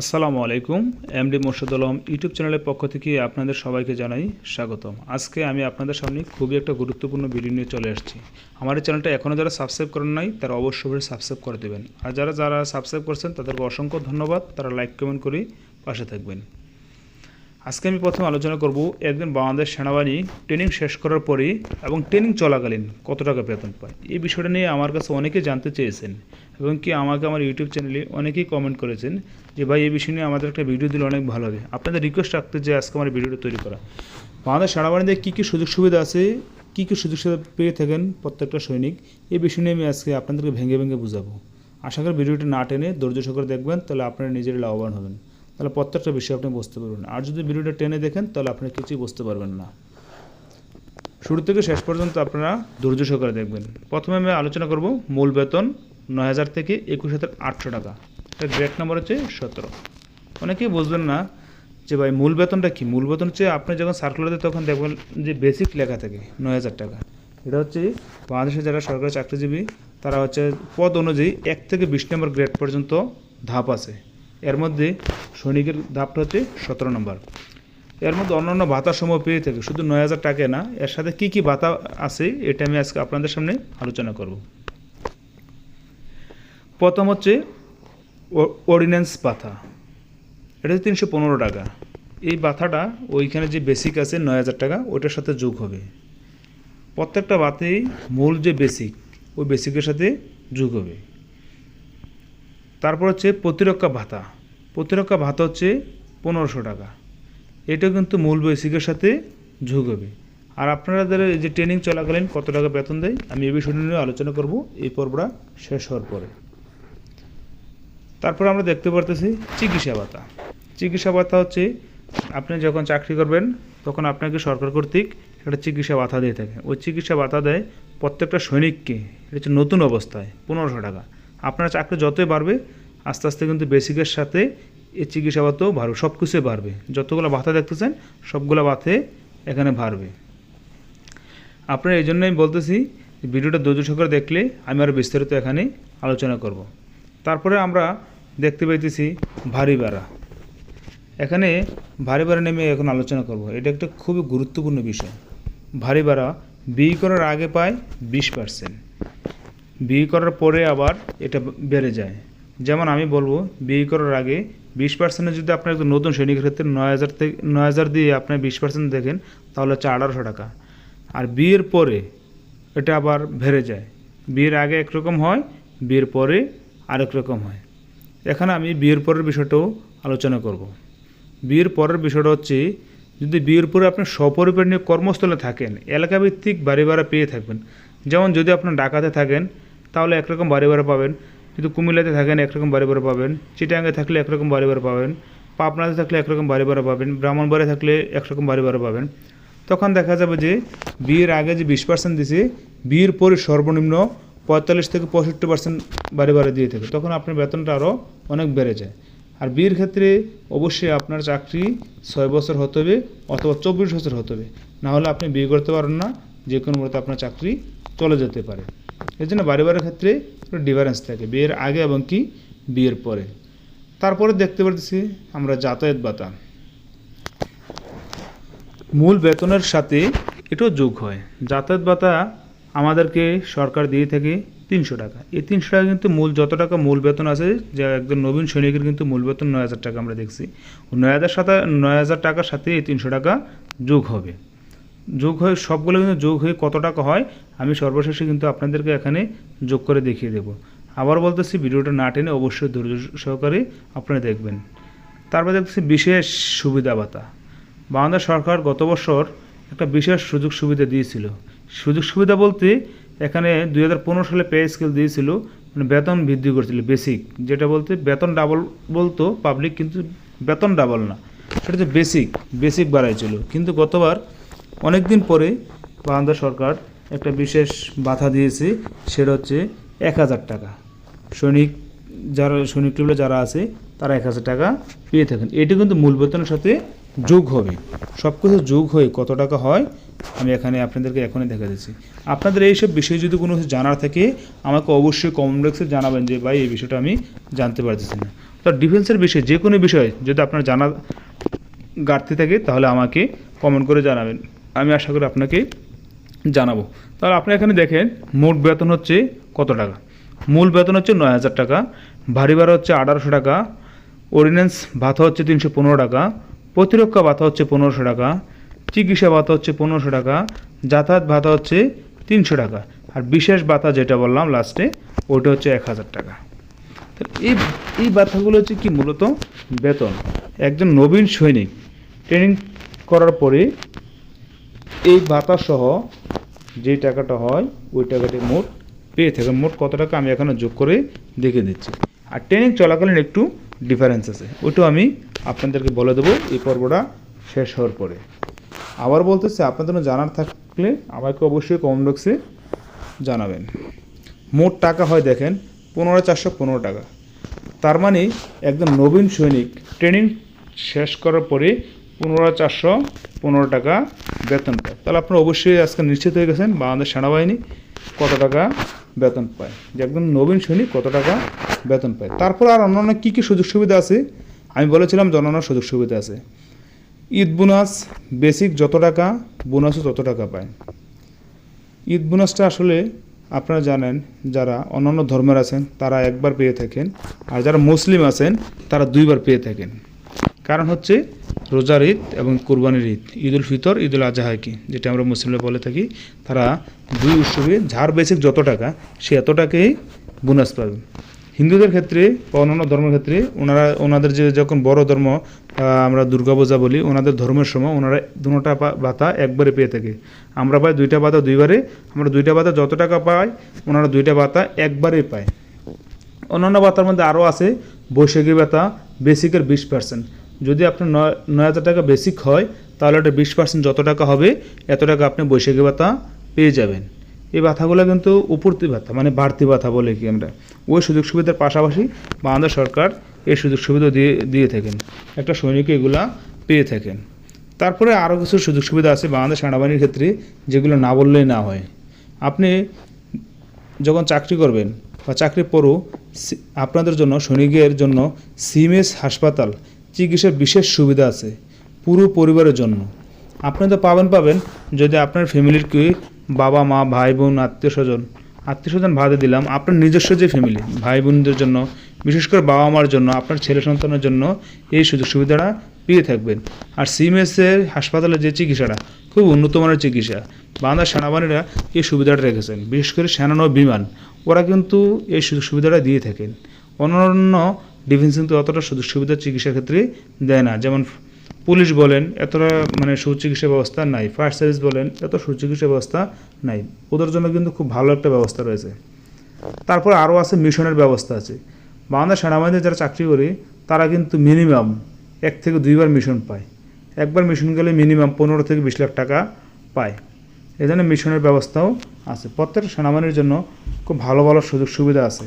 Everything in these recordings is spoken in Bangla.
আসসালামু আলাইকুম, এমডি মোর্শেদ আলম ইউটিউব চ্যানেলের পক্ষ থেকে আপনাদের সবাইকে জানাই স্বাগতম। আজকে আমি আপনাদের সামনে খুবই একটা গুরুত্বপূর্ণ ভিডিও নিয়ে চলে আসছি। আমার এই চ্যানেলটা এখনও যারা সাবস্ক্রাইব করেন নাই, তারা অবশ্যই সাবস্ক্রাইব করে দেবেন। আর যারা যারা সাবস্ক্রাইব করছেন, তাদেরকে অসংখ্য ধন্যবাদ। তারা লাইক কমেন্ট করে পাশে থাকবেন। আজকে আমি প্রথমে আলোচনা করব একদিন বাংলাদেশ সেনাবাহিনী ট্রেনিং শেষ করার পরে এবং ট্রেনিং চলাকালীন কত টাকা বেতন পায়। এই বিষয়টা নিয়ে আমার কাছে অনেকে জানতে চেয়েছেন এবং কি আমাকে আমার ইউটিউব চ্যানেলে অনেকেই কমেন্ট করেছেন যে, ভাই, এই বিষয় নিয়ে আমাদের একটা ভিডিও দিলে অনেক ভালো হবে। আপনাদের রিকোয়েস্ট রাখতে যে, আজকে আমার ভিডিওটা তৈরি করা। বাংলাদেশ সেনাবাহিনীতে কী কী সুযোগ সুবিধা আছে, কী কী সুযোগ সুবিধা পেয়ে থাকেন প্রত্যেকটা সৈনিক, এই বিষয় নিয়ে আমি আজকে আপনাদেরকে ভেঙে ভেঙে বুঝাবো। আশা করি ভিডিওটি না টেনে ধৈর্য সহকারে দেখবেন, তাহলে আপনারা নিজের লাভবান হবেন। তাহলে প্রত্যেকটা বিষয় আপনি বুঝতে পারবেন। আর যদি ভিডিওটা টেনে দেখেন, তাহলে আপনি কিছুই বুঝতে পারবেন না। শুরু থেকে শেষ পর্যন্ত আপনারা ধৈর্য সহকারে দেখবেন। প্রথমে আমি আলোচনা করব মূল বেতন নয় হাজার থেকে একুশ হাজার আটশো টাকা। এটা গ্রেড নাম্বার হচ্ছে সতেরো। অনেকেই বুঝবেন না যে ভাই মূল বেতনটা কি? মূল বেতন হচ্ছে আপনি যখন সার্কুলার তখন দেখবেন যে বেসিক লেখা থাকে নয় হাজার টাকা। এটা হচ্ছে বাংলাদেশে যারা সরকারি চাকরিজীবী, তারা হচ্ছে পদ অনুযায়ী এক থেকে বিশ নম্বর গ্রেড পর্যন্ত ধাপ আছে। এর মধ্যে সৈনিকের ধাপটা হচ্ছে সতেরো নম্বর। এর মধ্যে অন্যান্য ভাতার সময় পেয়ে থাকে, শুধু নয় হাজার টাকা না, এর সাথে কি কি ভাতা আছে এটা আমি আজকে আপনাদের সামনে আলোচনা করব। প্রথম হচ্ছে অর্ডিন্যান্স পাথা এটা হচ্ছে তিনশো পনেরো টাকা। এই বাথাটা ওইখানে যে বেসিক আছে নয় হাজার টাকা, ওইটার সাথে যোগ হবে। প্রত্যেকটা বাতেই মূল যে বেসিক ওই বেসিকের সাথে যোগ হবে। তারপর হচ্ছে প্রতিরক্ষা ভাতা। প্রতিরক্ষা ভাতা হচ্ছে পনেরোশো টাকা। এটা কিন্তু মূল বেসিকের সাথে যোগ হবে। আর আপনাদের এই যে ট্রেনিং চলাকালীন কত টাকা বেতন দেয়, আমি এ বিষয়টি নিয়ে আলোচনা করব। এই পর্বটা শেষ হওয়ার পরে। তারপর আমরা দেখতে পারতেছি চিকিৎসা ভাতা। চিকিৎসা ভাতা হচ্ছে আপনি যখন চাকরি করবেন, তখন আপনাকে সরকার কর্তৃক একটা চিকিৎসা ভাতা দিয়ে থাকে। ওই চিকিৎসা ভাতা দেয় প্রত্যেকটা সৈনিককে। এটা হচ্ছে নতুন অবস্থায়, পনেরোশো টাকা। আপনার চাকরি যতই বাড়বে, আস্তে আস্তে কিন্তু বেসিকের সাথে এই চিকিৎসা ভাতাও বাড়বে সব কিছুই বাড়বে। যতগুলো ভাতা দেখতেছেন, সবগুলো ভাতে এখানে বাড়বে। আপনার এই জন্যই বলতেছি, ভিডিওটা ধৈর্য সহকারে দেখলে আমি আরও বিস্তারিত এখানে আলোচনা করব। তারপরে আমরা দেখতে পাইতেছি ভারী ভাড়া এখানে ভারী ভাড়া নেমে এখন আলোচনা করব। এটা একটা খুবই গুরুত্বপূর্ণ বিষয়। ভারী ভাড়া বিয়ে করার আগে পায় বিশ পার্সেন্ট বিয়ে করার পরে আবার এটা বেড়ে যায়। যেমন আমি বলব, বিয়ে করার আগে বিশ পার্সেন্টে যদি আপনার একজন নতুন সৈনিকের ক্ষেত্রে নয় হাজার থেকে, নয় হাজার দিয়ে আপনি বিশ পার্সেন্ট দেখেন, তাহলে হচ্ছে আঠারোশো টাকা। আর বিয়ের পরে এটা আবার বেড়ে যায়। বিয়ের আগে একরকম হয়, বিয়ের পরে আরেক রকম হয়। এখানে আমি বিয়ের পরের বিষয়টাও আলোচনা করব। বিয়ের পরের বিষয়টা হচ্ছে, যদি বিয়ের পরে আপনি সপরিবার নিয়ে কর্মস্থলে থাকেন, এলাকাভিত্তিক বাড়ি ভাড়া পেয়ে থাকবেন। যেমন যদি আপনার ঢাকাতে থাকেন তাহলে একরকম বাড়ি ভাড়া পাবেন। যদি কুমিল্লাতে থাকেন, একরকম বাড়ি ভাড়া পাবেন। চিটাঙ্গে থাকলে একরকম বাড়ি ভাড়া পাবেন। পাবনাতে থাকলে একরকম বাড়ি ভাড়া পাবেন। ব্রাহ্মণবাড়ি থাকলে একরকম বাড়ি ভাড়া পাবেন। তখন দেখা যাবে যে বিয়ের আগে যে বিশ পার্সেন্ট দিছে, বিয়ের পরে সর্বনিম্ন পঁয়তাল্লিশ থেকে পঁয়ষট্টি পার্সেন্ট বাড়ি ভাড়া দিয়ে থাকে তখন আপনার বেতনটা আরও অনেক বেড়ে যায়। আর বিয়ের ক্ষেত্রে অবশ্যই আপনার চাকরি ছয় বছর হতে হবে অথবা চব্বিশ বছর হতে হবে। নাহলে আপনি বিয়ে করতে পারেন না যে কোনো মূলত আপনার চাকরি চলে যেতে পারে। এই জন্য বাড়ি বাড়ির ক্ষেত্রে ডিফারেন্স থাকে, বিয়ের আগে এবং কি বিয়ের পরে। তারপরে দেখতে পাচ্ছি আমরা যাতায়াত ভাতা। মূল বেতনের সাথে এটাও যোগ হয়। যাতায়াত ভাতা আমাদেরকে সরকার দিয়ে থাকে তিনশো টাকা। এই তিনশো টাকা কিন্তু মূল যত টাকা মূল বেতন আছে, যে একজন নবীন সৈনিকের কিন্তু মূল বেতন নয় হাজার টাকা আমরা দেখছি। নয় হাজার সাথে, নয় হাজার টাকার সাথে এই তিনশো টাকা যোগ হবে। যোগ হয়ে সবগুলো কিন্তু যোগ হয়ে কত টাকা হয়? আমি সর্বশেষে কিন্তু আপনাদেরকে এখানে যোগ করে দেখিয়ে দেবো। আবার বলতেছি, ভিডিওটা না টেনে অবশ্যই ধৈর্য সহকারে আপনারা দেখবেন। তারপর দেখতেছি, বিশেষ সুবিধা ভাতা। বাংলাদেশ সরকার গত বছর একটা বিশেষ সুযোগ সুবিধা দিয়েছিল। সুযোগ সুবিধা বলতে এখানে দু হাজার পনেরো সালে পে স্কেল দিয়েছিল মানে বেতন বৃদ্ধি করছিল, বেসিক। যেটা বলতে বেতন ডাবল বলতো পাবলিক, কিন্তু বেতন ডাবল না। সেটা হচ্ছে বেসিক বেসিক বাড়াইছিল। কিন্তু গতবার অনেক দিন পরে বাংলাদেশ সরকার একটা বিশেষ বাধা দিয়েছি, সেটা হচ্ছে এক হাজার টাকা। সৈনিক যারা, সৈনিক টেবিলে যারা আছে, তারা এক হাজার টাকা পেয়ে থাকেন। এটি কিন্তু মূল বেতনের সাথে যোগ হবে। সব কিছু যোগ হয়ে কত টাকা হয়, আমি এখানে আপনাদেরকে এখনই দেখা দিচ্ছি। আপনাদের এইসব বিষয়ে যদি কোনো কিছু জানার থাকে, আমাকে অবশ্যই কমেন্ট বক্সে জানাবেন যে, ভাই, এই বিষয়টা আমি জানতে পারতেছি না। তো তো ডিফেন্সের বিষয়ে, যে কোনো বিষয়ে যদি আপনার জানা ঘাটতি থাকে, তাহলে আমাকে কমেন্ট করে জানাবেন। আমি আশা করি আপনাকে জানাব। তাহলে আপনি এখানে দেখেন, মোট বেতন হচ্ছে কত টাকা? মূল বেতন হচ্ছে নয় হাজার টাকা, ভারী ভাড়া হচ্ছে আঠারোশো টাকা অর্ডিন্যান্স ভাতা হচ্ছে তিনশো পনেরো টাকা, প্রতিরক্ষা ভাতা হচ্ছে পনেরোশো টাকা, চিকিৎসা ভাতা হচ্ছে পনেরোশো টাকা, যাতায়াত ভাতা হচ্ছে তিনশো টাকা। আর বিশেষ ভাতা যেটা বললাম লাস্টে ওইটা হচ্ছে এক হাজার টাকা। এই এই ভাতাগুলো হচ্ছে কি মূলত বেতন? একজন নবীন সৈনিক ট্রেনিং করার পরে এই ভাতা সহ যে টাকাটা হয়, ওই টাকাটি মোট পেয়ে থাকে মোট কত টাকা? আমি এখানে যোগ করে দেখে দিচ্ছি আর ট্রেনিং চলাকালীন একটু ডিফারেন্স আছে। ওইটাও আমি আপনাদেরকে বলে দেবো। এই পর্বটা শেষ হওয়ার পরে। আবার বলতেছে, আপনাদের জানার থাকলে আমাকে অবশ্যই কমেন্ট বক্সে জানাবেন। মোট টাকা হয় দেখেন, পনেরো চারশো পনেরো টাকা। তার মানে একদম নবীন সৈনিক ট্রেনিং শেষ করার পরে পনেরো চারশো পনেরো টাকা বেতন পায়। তাহলে আপনারা অবশ্যই আজকে নিশ্চিত হয়ে গেছেন, বাংলাদেশ সেনাবাহিনী কত টাকা বেতন পায়। যে একদম নবীন সৈনিক কত টাকা বেতন পায়। তারপর আর অন্যান্য কী কী সুযোগ সুবিধা আছে? আমি বলেছিলাম অন্যান্য সুযোগ সুবিধা আছে। ঈদ বোনাস বেসিক যত টাকা, বোনাসও তত টাকা পায়। ঈদ বোনাসটা আসলে আপনারা জানেন, যারা অন্যান্য ধর্মের আছেন, তারা একবার পেয়ে থাকেন। আর যারা মুসলিম আছেন, তারা দুইবার পেয়ে থাকেন। কারণ হচ্ছে রোজার ঈদ এবং কোরবানির ঈদ ঈদ উল ফিতর ঈদ উল আজহা কি যেটা আমরা মুসলিমরা বলে থাকি, তারা দুই উৎসবে যার বেসিক যত টাকা, সে এত টাকাই বোনাস পাবে। হিন্দুদের ক্ষেত্রে বা অন্যান্য ধর্মের ক্ষেত্রে ওনারা, ওনাদের যে যখন বড় ধর্ম আমরা দুর্গাপূজা বলি, ওনাদের ধর্মের সময় ওনারা দুটা ভাতা একবারে পেয়ে থাকে। আমরা পাই দুইটা ভাতা দুইবারে, আমরা দুইটা ভাতা যত টাকা পাই, ওনারা দুইটা ভাতা একবারে পায়। অন্যান্য ভাতার মধ্যে আরও আছে বৈশাখী ভাতা বেসিকের বিশ পার্সেন্ট যদি আপনার নয় নয় হাজার টাকা বেসিক হয়, তাহলে ওটা বিশ পার্সেন্ট যত টাকা হবে, এত টাকা আপনি বৈশাখী ভাতা পেয়ে যাবেন। এই ভাতাগুলো কিন্তু উপরতি ভাতা মানে বাড়তি ভাতা বলে কি আমরা। ওই সুযোগ সুবিধার পাশাপাশি বাংলাদেশ সরকার এই সুযোগ সুবিধা দিয়ে দিয়ে থাকেন। একটা সৈনিক এগুলা পেয়ে থাকেন। তারপরে আরও কিছু সুযোগ সুবিধা আছে বাংলাদেশ সেনাবাহিনীর ক্ষেত্রে, যেগুলো না বললেই না হয়। আপনি যখন চাকরি করবেন বা চাকরি পরও আপনাদের জন্য, সৈনিকের জন্য সিএমএস হাসপাতাল চিকিৎসার বিশেষ সুবিধা আছে পুরো পরিবারের জন্য। আপনি তো পাবেন পাবেন যদি আপনার ফ্যামিলির কি বাবা, মা, ভাই, বোন, আত্মীয় স্বজন আত্মীয় স্বজন ভাতে দিলাম, আপনার নিজস্ব যে ফ্যামিলি ভাই, বোনদের জন্য, বিশেষ করে বাবা মার জন্য, আপনার ছেলে সন্তানের জন্য এই সুযোগ সুবিধাটা পেয়ে থাকবেন। আর সিএমএসের হাসপাতালের যে চিকিৎসাটা, খুব উন্নত মানের চিকিৎসা বাংলাদেশ সেনাবাহিনীরা এই সুবিধাটা রেখেছেন, বিশেষ করে সেনানো বিমান, ওরা কিন্তু এই সুযোগ সুবিধাটা দিয়ে থাকেন। অন্যান্য ডিফেন্স কিন্তু অতটা সুযোগ সুবিধা চিকিৎসার ক্ষেত্রে দেয় না। যেমন পুলিশ বলেন, এতটা মানে সুচিকিৎসা ব্যবস্থা নাই। ফায়ার সার্ভিস বলেন, এত সুচিকিৎসা ব্যবস্থা নাই। ওদের জন্য কিন্তু খুব ভালো একটা ব্যবস্থা রয়েছে। তারপর আরও আছে মিশনের ব্যবস্থা আছে। বাংলাদেশ সেনাবাহিনীতে যারা চাকরি করে, তারা কিন্তু মিনিমাম এক থেকে দুইবার মিশন পায়। একবার মিশন গেলে মিনিমাম পনেরো থেকে বিশ লাখ টাকা পায়। এই জন্য মিশনের ব্যবস্থাও আছে। প্রত্যেকটা সেনাবাহিনীর জন্য খুব ভালো ভালো সুযোগ সুবিধা আছে।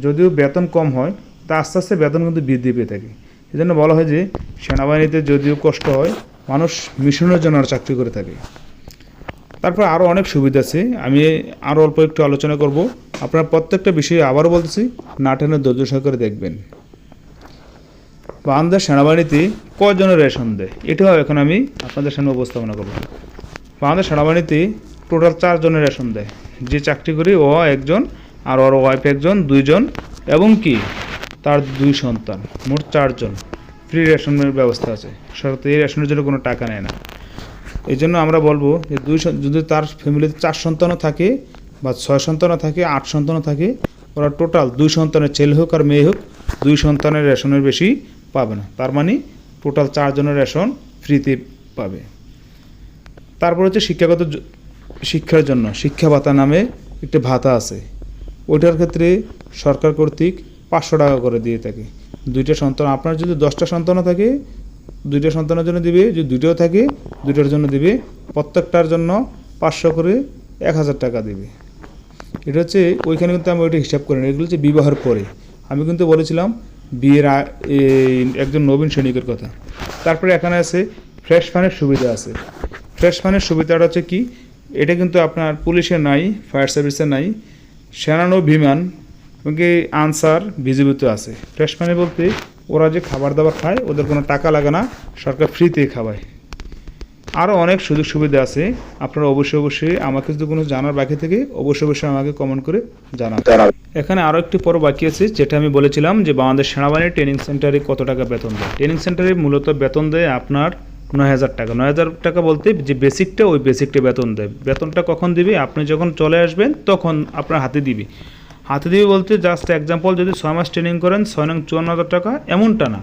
যদিও বেতন কম হয় তা আস্তে আস্তে বেতন কিন্তু বৃদ্ধি পেয়ে থাকে। এই জন্য বলা হয় যে, সেনাবাহিনীতে যদিও কষ্ট হয়, মানুষ মিশনের জন্য আর চাকরি করে থাকে। তারপর আরও অনেক সুবিধা আছে। আমি আরও অল্প একটু আলোচনা করব। আপনার প্রত্যেকটা বিষয়ে আবারও বলতেছি, না টেনে ধৈর্য সহকারে দেখবেন। বাংলাদেশ সেনাবাহিনীতে কজনের রেশন দেয়? এটাও এখন আমি আপনাদের সামনে উপস্থাপনা করব। বাংলাদেশ সেনাবাহিনীতে টোটাল চারজনের রেশন দেয়। যে চাকরি করি, ও একজন, আর ওর ওয়াইফ একজন, দুইজন, এবং কি? তার দুই সন্তান, মোট চারজন। ফ্রি রেশনের ব্যবস্থা আছে। সরকার এই রেশনের জন্য কোনো টাকা নেয় না। এই জন্য আমরা বলব যে দুই যদি তার ফ্যামিলিতে চার সন্তানও থাকে বা ছয় সন্তানও থাকে, আট সন্তানও থাকে, ওরা টোটাল দুই সন্তানের ছেলে হোক আর মেয়ে হোক, দুই সন্তানের রেশনের বেশি পাবে না। তার মানে টোটাল চারজনের রেশন ফ্রিতে পাবে। তারপর হচ্ছে শিক্ষাগত শিক্ষার জন্য শিক্ষা ভাতা নামে একটি ভাতা আছে। ওইটার ক্ষেত্রে সরকার কর্তৃক পাঁচশো টাকা করে দিয়ে থাকে। দুইটা সন্তান, আপনার যদি দশটা সন্তানও থাকে, দুইটা সন্তানের জন্য দিবে, যদি দুইটাও থাকে, দুইটার জন্য দিবে, প্রত্যেকটার জন্য পাঁচশো করে এক হাজার টাকা দেবে। এটা হচ্ছে, ওইখানে কিন্তু আমি ওইটা হিসাব করি না, এগুলো হচ্ছে বিবাহের পরে। আমি কিন্তু বলেছিলাম, বিয়ের একজন নবীন সৈনিকের কথা। তারপরে এখানে আছে, ফ্রেশ ফানের সুবিধা আছে। ফ্রেশ ফানের সুবিধাটা হচ্ছে কি, এটা কিন্তু আপনার পুলিশে নাই, ফায়ার সার্ভিসে নাই, সেনানো বিমান এবং কি আনসার বিজিবিত আছে। ফ্রেশ পানি বলতে ওরা যে খাবার দাবার খায়, ওদের কোনো টাকা লাগে না, সরকার ফ্রিতে খাওয়ায়। আরও অনেক সুযোগ সুবিধা আছে। আপনারা অবশ্যই অবশ্যই আমাকে যদি কোনো জানার বাকি থেকে, অবশ্যই অবশ্যই আমাকে কমেন্ট করে জানাবেন এখানে আরও একটি পর্ব বাকি আছে, যেটা আমি বলেছিলাম যে বাংলাদেশ সেনাবাহিনীর ট্রেনিং সেন্টারে কত টাকা বেতন দেয়। ট্রেনিং সেন্টারে মূলত বেতন দেয় আপনার নয় হাজার টাকা। নয় হাজার টাকা বলতে যে বেসিকটা ওই বেসিকটা বেতন দেয়। বেতনটা কখন দিবে? আপনি যখন চলে আসবেন, তখন আপনার হাতে দিবে। হাতে দিবে বলতে জাস্ট এক্সাম্পল যদি ছয় মাস ট্রেনিং করেন, ছয় নং চুয়ান্ন হাজার টাকা এমনটা না,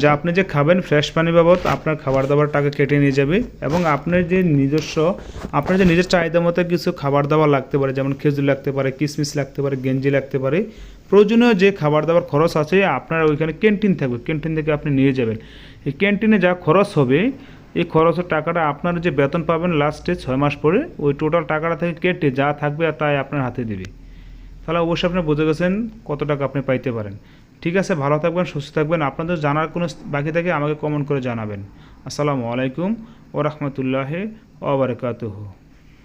যে আপনি যে খাবেন ফ্রেশ পানি বাবদ, আপনার খাবার দাবার টাকা কেটে নিয়ে যাবে এবং আপনার যে নিজস্ব, আপনার যে নিজের চাহিদা মতো কিছু খাবার দাবার লাগতে পারে, যেমন খেজুর লাগতে পারে, কিশমিশ লাগতে পারে, গেঞ্জি লাগতে পারে, প্রয়োজনীয় যে খাবার দাবার খরচ আছে, আপনার ওইখানে ক্যান্টিন থাকবে ক্যান্টিন থেকে আপনি নিয়ে যাবেন। এই ক্যান্টিনে যা খরচ হবে, এই খরচের টাকাটা আপনার যে বেতন পাবেন লাস্টে ছয় মাস পরে, ওই টোটাল টাকাটা থেকে কেটে যা থাকবে তাই আপনার হাতে দিবে। তাহলে অবশ্যই আপনি বুঝে গেছেন কত টাকা আপনি পাইতে পারেন। ঠিক আছে, ভালো থাকবেন, সুস্থ থাকবেন। আপনাদের জানার কোনো বাকি থাকে আমাকে কমেন্ট করে জানাবেন। আসসালামু আলাইকুম ও রহমতুল্লাহ ওবরাকাতুহু